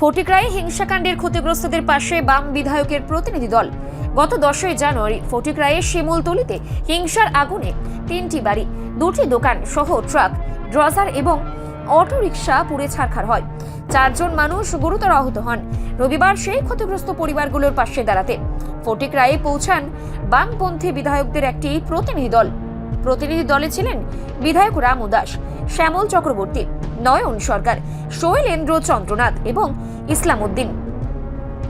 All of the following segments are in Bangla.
ফটিকরায় হিংসাকাণ্ডের ক্ষতিগ্রস্তদের পাশে বাম বিধায়কের প্রতিনিধি দল। গত দশই জানুয়ারি ফটিকরায়ের শিমুলতলিতে হিংসার আগুনে তিনটি বাড়ি, দুটি দোকান সহ ট্রাক, ড্রজার এবং অটোরিকশা পুড়ে ছারখার হয়। চারজন মানুষ গুরুতর আহত হন। রবিবার সেই ক্ষতিগ্রস্ত পরিবারগুলোর পাশে দাঁড়াতে ফটিকরায়ে পৌঁছান বামপন্থী বিধায়কদের একটি প্রতিনিধি দল। প্রতিনিধি দলে ছিলেন বিধায়ক রামু দাস, শ্যামল চক্রবর্তী, নয়ন সরকার, শৈলেন্দ্র চন্দ্রনাথ এবং ইসলাম উদ্দিন।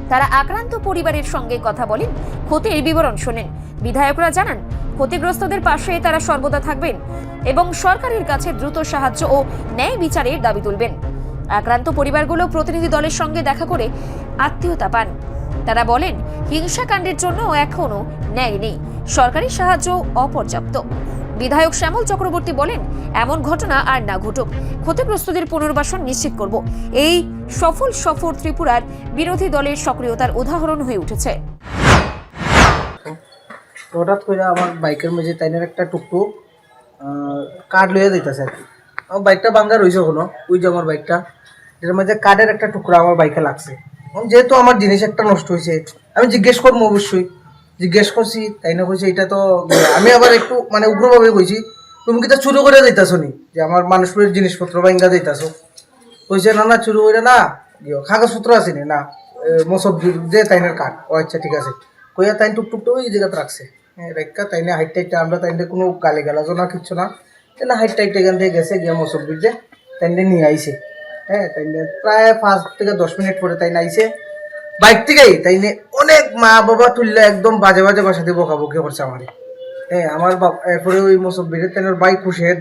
তারা আক্রান্ত পরিবারের সঙ্গে কথা বলেন, ক্ষতির বিবরণ শোনেন। বিধায়করা জানান, ক্ষতিগ্রস্তদের পাশে তারা সর্বদা থাকবেন এবং সরকারের কাছে দ্রুত সাহায্য ও ন্যায় বিচারের দাবি তুলবেন। আক্রান্ত পরিবারগুলো প্রতিনিধি দলের সঙ্গে দেখা করে আত্মীয়তা পান। তারা বলেন, হিংসাকাণ্ডের জন্য এখনও ন্যায় নেই। সরকারি সাহায্য অপর্যাপ্ত। বিধায়ক শ্যামল চক্রবর্তী বলেন, এমন ঘটনা আর না ঘটুক। ক্ষতিগ্রস্তদের পুনর্বাসন নিশ্চিত করব। এই সফল সফর ত্রিপুরার বিরোধী দলের সক্রিয়তার উদাহরণ হয়ে উঠেছে। হঠাৎ করে আমার বাইকের মাঝে তাইনের একটা টুকটুক কার্ড লইয়া যাইতেছে আর কি। আমার বাইকটা ভাঙ্গা রয়েছে হলো ওই যে আমার বাইকটা। এটার মাঝে কার্ডের একটা টুকরা আমার বাইকে লাগছে। যেহেতু আমার জিনিস একটা নষ্ট হয়েছে আমি জিজ্ঞেস করব অবশ্যই। জিজ্ঞেস করছি তাই না কইছে এটা তো আমি আবার একটু মানে উগ্রভাবে কইছি তুমি কি তা চুরি করে যাইতাছো নি? যে আমার মানুষের জিনিসপত্র ভাঙ্গা যাইতাছো। কইছে না না চুরি করে না ইয়ো, কাগজপত্র আছে নি মসব যে তাইনের কার্ড ও আচ্ছা ঠিক আছে। কইয়া তাইন টুকটুক তো ওই জায়গাতে রাখছে। রেখা তাইনে হাইট টাইট আমরা তাইনে কোনো গালি গালাজও না কিচ্ছু না। তাইনে হাইট টাইট এখান থেকে গেছে গিয়া মসব্বির যে তাইনে নিয়ে আইছে। হ্যাঁ তাইনে প্রায় পাঁচ থেকে দশ মিনিট পরে তাইনে আইছে। বাইক থেকেই? তাইনে অনেক মা বাবা তুললে একদম বাজে বাজে বাসাতে বকাবকি করছে আমারে। হ্যাঁ আমার এরপরে ওই মসব্বির তাইনের বাইক খুশেদ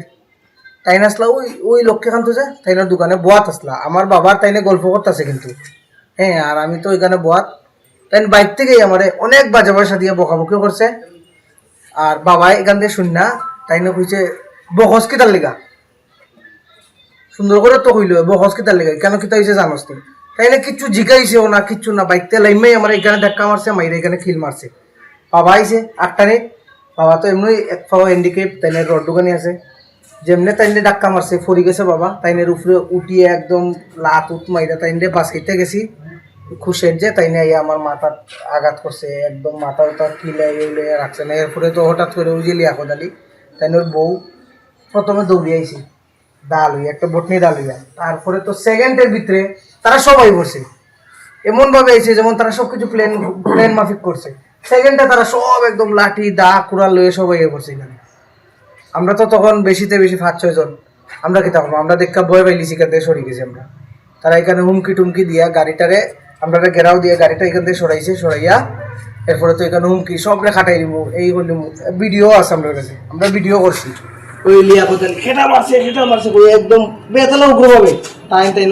তাইন আসলা? ওই ওই লক্ষ্মীকান্ত যে তাইনের দোকানে বোয়াত আসলা। আমার বাবার তাইনে গল্প করতেছে কিন্তু। হ্যাঁ আর আমি তো ওইখানে বোয়াত। তাই বাইক থেকেই আমারে অনেক বাজে পয়সা দিয়ে বকাবকি করছে। আর বাবা এখান থেকে শুন না, তাই না কইছে বহস কিতার লেগা। সুন্দর করে তো কইল বহস কিতার লেগা। কেন কিতা হয়েছে জানোস তুই? না কিচ্ছু জিগাইছেও না, কিচ্ছু না। বাইক তে লাইমেই আমার এখানে ধাক্কা মারছে মাইরে এখানে খিল মারছে। বাবা আইছে আটটানে বাবা তো এমনি এক পাওয়া হ্যান্ডিকেপ তাইনে রড দোকানে আছে। যেমনে তাইনে ধাক্কা মারছে, ফরি গেছে বাবা। তাইনের উপরে উঠিয়ে একদম লাত উত মাইরা তাইনে বাস খেতে গেছি। খুশের যে তাইনে আইয়া আমার মাথা আঘাত করছে, একদম মাথা কিলাই উলে রাখছে না। এরপরে তো হঠাৎ করে যে লিয়াকত আলী তাইনে ওর বউ প্রথমে দৌড়ি আইছি। ডাল হইয়া একটা বটনি ডাল হইয়া তারপরে তো সেকেন্ডের ভিতরে তারা সবাই বসে। এমন ভাবে আইছে যেমন তারা সবকিছু প্লেন প্লেন মাফিক করছে। সেকেন্ডে তারা সব একদম লাঠি, দা, কুড়াল লয়ে সবাই ইয়ে করছে এখানে। আমরা তো তখন বেশিতে বেশি পাঁচ ছয় জন আমরা কি তখন আমরা দেখা ভয় পাইলি সেখান থেকে সরে গেছি আমরা। তারা এখানে হুমকি টুমকি দিয়া গাড়িটারে, আমরা ঘেরাও দিয়ে গাড়িটা এখান থেকে সরাইছে, সরাইয়া এরপরে তো এখানে হুমকি, সবরে খাটাই দিব, এই হইল ভিডিও আছে আমরা কাছে। আমরা ভিডিও করছি। ওই লিয়া কোথায় খেটা মারছে খেটা মারছে ওই একদম বেতালা হবে তাই তাই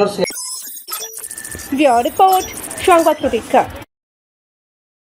রিপোর্ট, সংবাদ প্রতীক্ষা।